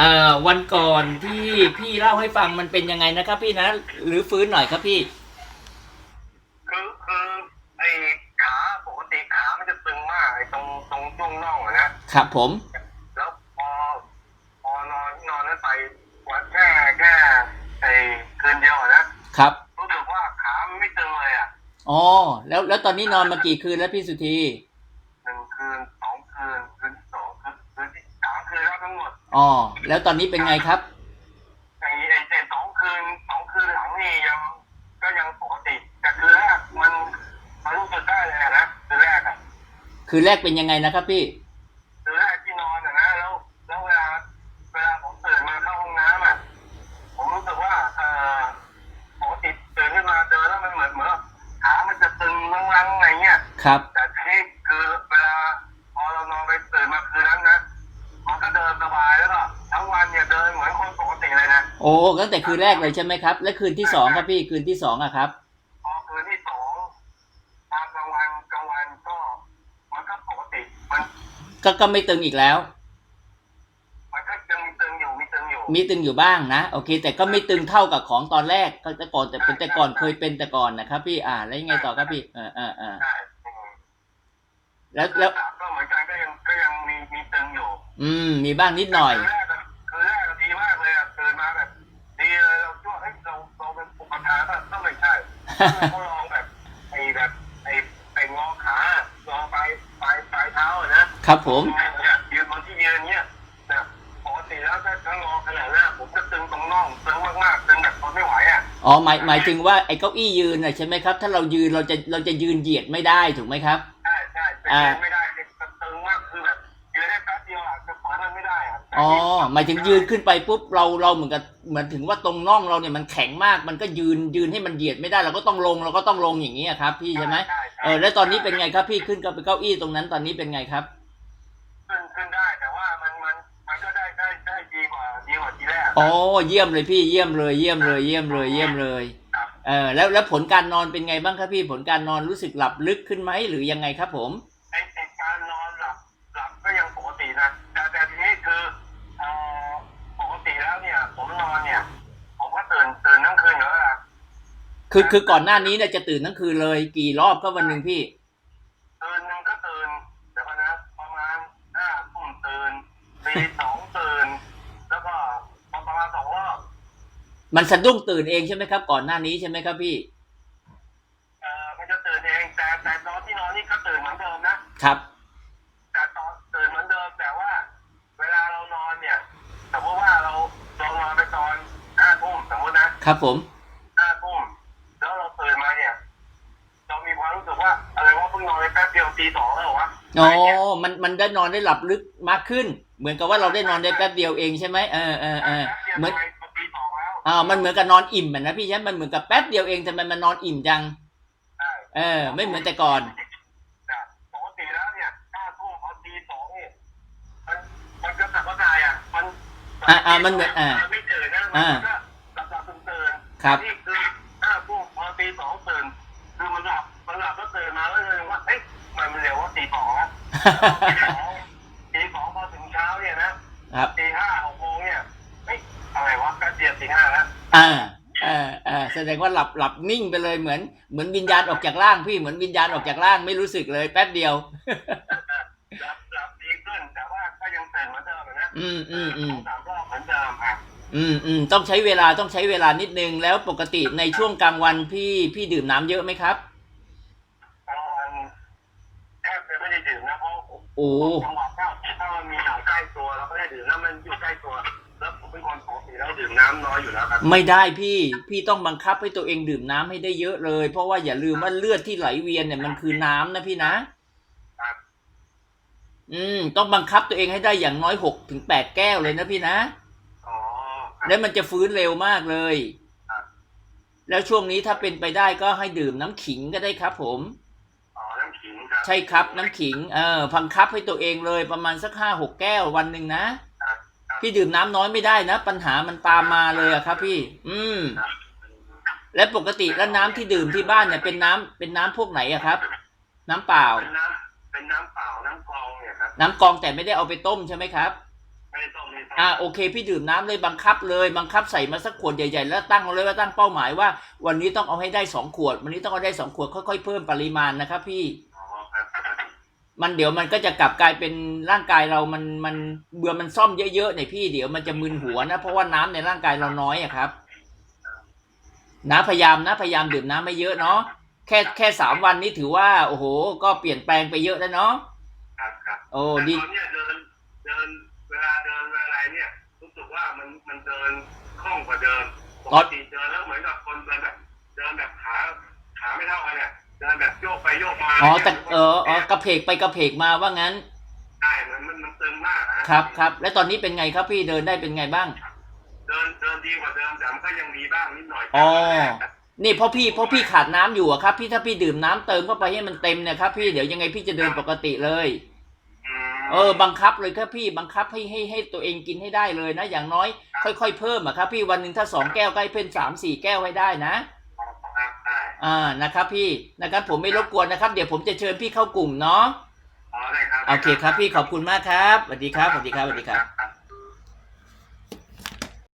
เอ่อวันก่อนที่พี่เล่าให้ฟังมันเป็นยังไงนะครับ พี่นะหรือฟื้นหน่อยครับพี่ คือคือไอ้ขาปกติขามันจะตึงมากไอ้ตรงตรงช่วงน่องอะนะครับผม แล้วพอพอนอนนอนนั้นไปวันแค่แค่ไอ้คืนเดียวอะนะครับ รู้สึกว่าขามันไม่ตึงเลยอะอ๋อ แล้วแล้วตอนนี้นอนมากี่คืนแล้วพี่สุธีหนึ่งคืน อ๋อแล้วตอนนี้เป็นไงครับไอ้ไอ้แต่สองคืนสองคืนหลังนี่ยังก็ยังปกติแต่คืนแรกมันมันรู้สึกได้เลยอะนะคืนแรกอะคืนแรกเป็นยังไงนะครับพี่คือแรกที่นอนอะนะแล้วแล้วเวลาเวลาผมตื่นมาเข้าห้องน้ำอะผมรู้สึกว่าเออปกติตื่นขึ้นมาเดินแล้วมันเหมือนเหมือนว่าขามันจะตึงลังๆอะไรเงี้ยครับ แต่ที่คือเวลาพอเรานอนไปตื่นมาคืนนั้นนะมันก็เดินสบาย โอ้ตั้งแต่คืนแรกเลยใช่ไหมครับ และคืนที่สองครับพี่คืนที่สองอะครับพอคืนที่สองตามกลางวันกลางวันก็มันก็ปกติมันก็ก็ไม่ตึงอีกแล้ว มันก็ยังมีตึงอยู่มีตึงอยู่มีตึงอยู่บ้างนะโอเค แต่ก็ไม่ตึงเท่ากับของตอนแรกก็แต่ก่อนแต่เป็นแต่ก่อนเคยเป็นแต่ก่อนนะครับ พี่อ่าแล้วยังไงต่อครับพี่เออเออเออใช่อืมแล้วแล้วก็เหมือนกันก็ยังก็ยังมีมีตึงอยู่ อืม มีบ้างนิดหน่อย คืแร ช่เขาลองแบบไอ้แบบไอ้ไอ้งอขางอปลายปลายปลายเท้าอะนะครับผม เนี่ยยืนบนที่ยืนเนี่ยนะปกติแล้วถ้าถ้างอขนาดนั้นผมจะตึงตรงน่องตึงมากๆตึงแบบทนไม่ไหวอะอ๋อหมายหมายถึงว่าไอ้เก้าอี้ยืนน่ะใช่ไหมครับ ถ้าเรายืนเราจะเราจะยืนเหยียดไม่ได้ถูกไหมครับ ใช่ใช่แต่อ่ายืนไม่ได้จะตึงมากคือแบบยืนได้แป๊บเดียวอะจะถอ ยมันไม่ได้อะอ๋อหมายถึงยืนขึ้นไปปุ๊บเราเราเหมือนกับเหมือนถึงว่าตรงน่องเราเนี่ยมันแข็งมากมันก็ยืนยืนให้มันเหยียดไม่ได้เราก็ต้องลงเราก็ต้องลงอย่างนี้ยครับ พี่ใช่ไหมใช่เออแล้วตอนนี้เป็นไงครับพี่ขึ้นกับเก้าอี้ตรงนั้นตอนนี้เป็นไงครับขึ้นขึ้นได้แต่ว่ามันมันมันก็ได้ได้ได้ดีกว่าดีกว่าทีแรกอ๋อเยี่ยมเลยพี่เยี่ยมเลยเยี่ยมเลยเยี่ยมเลยเยี่ยมเลยครับเออแล้วแล้วผลการนอนเป็นไงบ้างครับพี่ผลการนอนรู้สึกหลับลึกขึ้นไหมหรือยังไงครับผม ไอ้ไอ้การนอนหลับหลับก็ยังปกตินะแต่แต่ทีนี้คือเอ่อปกติแล้วเนี่ย ผมนอนเนี่ย ผมก็ตื่นตื่นทั้งคืนอยู่แล้วล่ะ คือคือก่อนหน้านี้เนี่ยจะตื่นทั้งคืนเลยกี่รอบก็วันหนึ่งพี่ ตื่นหนึงก็ตื่นเดี๋ยวก่อนนะประมาณห้าทุ่มตื่นตีสองตื่นแล้วก็ประมาณสองรอบมันสะดุ้งตื่นเองใช่ไหมครับ ก่อนหน้านี้ใช่ไหมครับพี่เอ่อมันจะตื่นเองแต่แต่ตอนที่นอนนี่ก็ตื่นเหมือนเดิมนะครับ แต่ตอนตื่นเหมือนเดิมแต่ว่า เวลาเรานอนเนี่ยสมมติว่าเราเรานอนไปตอนห้าทุ่มสมมตินะครับผม ห้าทุ่มแล้วเราตื่นมาเนี่ย เรามีความรู้สึกว่า อะไรว่าเพิ่ งนอนไปแป๊บเดียวตีสองแล้วเหรอวะอ๋ออะไรเงี้ยมันมันได้นอนได้หลับลึกมากขึ้น เหมือนกับว่าเราได้นอนได้แป๊บเดียวเองใช่ไหมเออเออเออแป๊บดียวเหมือนทำไมตีสองแล้วอ่ามันเหมือนกับนอนอิ่มอะนะพี่ใช่ไหมมันเหมือนกับแป๊บเดียวเองทำไมมันนอนอิ่มจังใช่เออ ไม่เหมือนแต่ก่อนแต่ปกติแล้วเนี่ยห้าทุ่มพอตีสองเนี่ยมันมันก็สับกระจายอะมันอ่าอ่ามันเหมือนอ่ามันไม่ตื่นนะอ่ามันก็หลับหลับตื่นตื่นครับนี่คือห้าทุ่มพอตีสองตื่นคือมันหลับ มันหลับแล้วตื่นมาแล้วเลยว่าเอ๊ะมันมันเร็วว่าตีสองแล้วตีสองตีสองพอถึงเช้าเนี่ยนะครับตีห้าหกโมงเนี่ยเฮ้ยอะไรวะก็เดียวตีห้าแล้วอ่าเออเออแสดงว่าหลับหลับนิ่งไปเลยเหมือน เหมือนวิญญาณออกจากร่างพี่เหมือนวิญญาณออกจากร่างไม่รู้สึกเลยแป๊บเดียวหลับหลับดีขึ้นแต่ว่าก็ยังตื่นเหมือนเดิมอะนะอืมอืมอืมสองสามรอบเหมือนเดิมอะอืมอืมต้องใช้เวลาต้องใช้เวลานิดนึงแล้วปกติในช่วงกลางวันพี่พี่ดื่มน้ำเยอะไหมครับ กลางวันแทบจะไม่ได้ดื่มนะเพราะ โอ้จังหวะถ้าถ้ามันมีหนังใกล้ตัวเราก็ได้ดื่มแล้วมันอยู่ใกล้ตัว แล้วผมเป็นคนปกติแล้วดื่มน้ำน้อยอยู่แล้วครับไม่ได้พี่พี่ต้องบังคับให้ตัวเองดื่มน้ำให้ได้เยอะเลย เพราะว่าอย่าลืมว่าเลือดที่ไหลเวียนเนี่ยมันคือน้ำนะพี่นะ ครับอืม ต้องบังคับตัวเองให้ได้อย่างน้อยหกถึงแปดแก้วเลยนะพี่นะ อ๋อครับ แล้วมันจะฟื้นเร็วมากเลย ครับ แล้วช่วงนี้ถ้าเป็นไปได้ก็ให้ดื่มน้ำขิงก็ได้ครับผม ใช่ครับน้ำขิงเออบังคับให้ตัวเองเลยประมาณสักห้าหกแก้ววันหนึ่งนะครับพี่ดื่มน้ำน้อยไม่ได้นะ ปัญหามันตามมาเลยอะครับ พี่ อืมครับและปกติแล้วน้ำที่ดื่มที่บ้านเนี่ยเป็นน้ำเป็นน้ำพวกไหนอะครับ น้ำเปล่า เป็นน้ำเป็นน้ำเปล่าน้ำกรองเนี่ยครับน้ำกรองแต่ไม่ได้เอาไปต้มใช่ไหมครับใไม่ได้ต้มไม่ได้ต้มอ่าโอเค พี่ดื่มน้ำเลยบังคับเลยบังคับใส่มาสักขวดใหญ่ๆ แล้วตั้งเลยว่าตั้งเป้าหมายว่า วันนี้ต้องเอาให้ได้สองขวด วันนี้ต้องเอาได้สองขวดค่อยๆเพิ่มปริมาณนะครับพี่ อ๋อครับครับครับ มันเดี๋ยวมันก็จะกลับกลายเป็นร่างกายเรามันมันเบื่อมันซ่อมเยอะๆเนี่ยพี่เดี๋ยวมันจะมึนหัวนะ เพราะว่าน้ำในร่างกายเราน้อยอะครับนะพยายามนะพยายามดื่มน้ำไม่เยอะเนาะแค่แค่สามวันนี้ถือว่า โอ้โห ก็เปลี่ยนแปลงไปเยอะแล้วเนาะครับครับโอ้แต่ดีตอนเนี้ยเดินเดินเวลาเดินเวลาอะไรเนี่ยรู้สึกว่ามันมันเดินคล่องกว่าเดิมปกติเดินแล้วเหมือนกับคนเดินแบบเดินแบบขาขาไม่เท่ากันเนี่ย เดินแบบโยกไปโยกมาอ๋อแต่เอออ๋อกระเพกไปกระเพกมาว่างั้นใช่มันมันมันตึงมากนะครับครับและตอนนี้เป็นไงครับพี่เดินได้เป็นไงบ้าง เดินเดินดีกว่าเดิมแต่มันก็ยังมีบ้างนิดหน่อยอ๋อนี่เพราะพี่เพราะพี่ขาดน้ำอยู่อะครับ พี่ถ้าพี่ดื่มน้ำเติมเข้าไปให้มันเต็มเนี่ยครับพี่เดี๋ยวยังไงพี่จะเดินปกติเลยมเออบังคับเลยครับพี่บังคับให้ให้ให้ตัวเองกินให้ได้เลยนะ อย่างน้อย ค่อย ๆ เพิ่มอะครับพี่วันหนึ่งถ้าสองแก้วก็ให้เพิ่มสามสี่แก้วให้ได้นะครับได้ อ่านะครับพี่นะครับผมไม่รบกวนนะครับ เดี๋ยวผมจะเชิญพี่เข้ากลุ่มเนาะอ๋อได้ครับโอเคครับพี่ขอบคุณมากครับสวัสดีครับสวัสดีครับสวัสดีครับครับ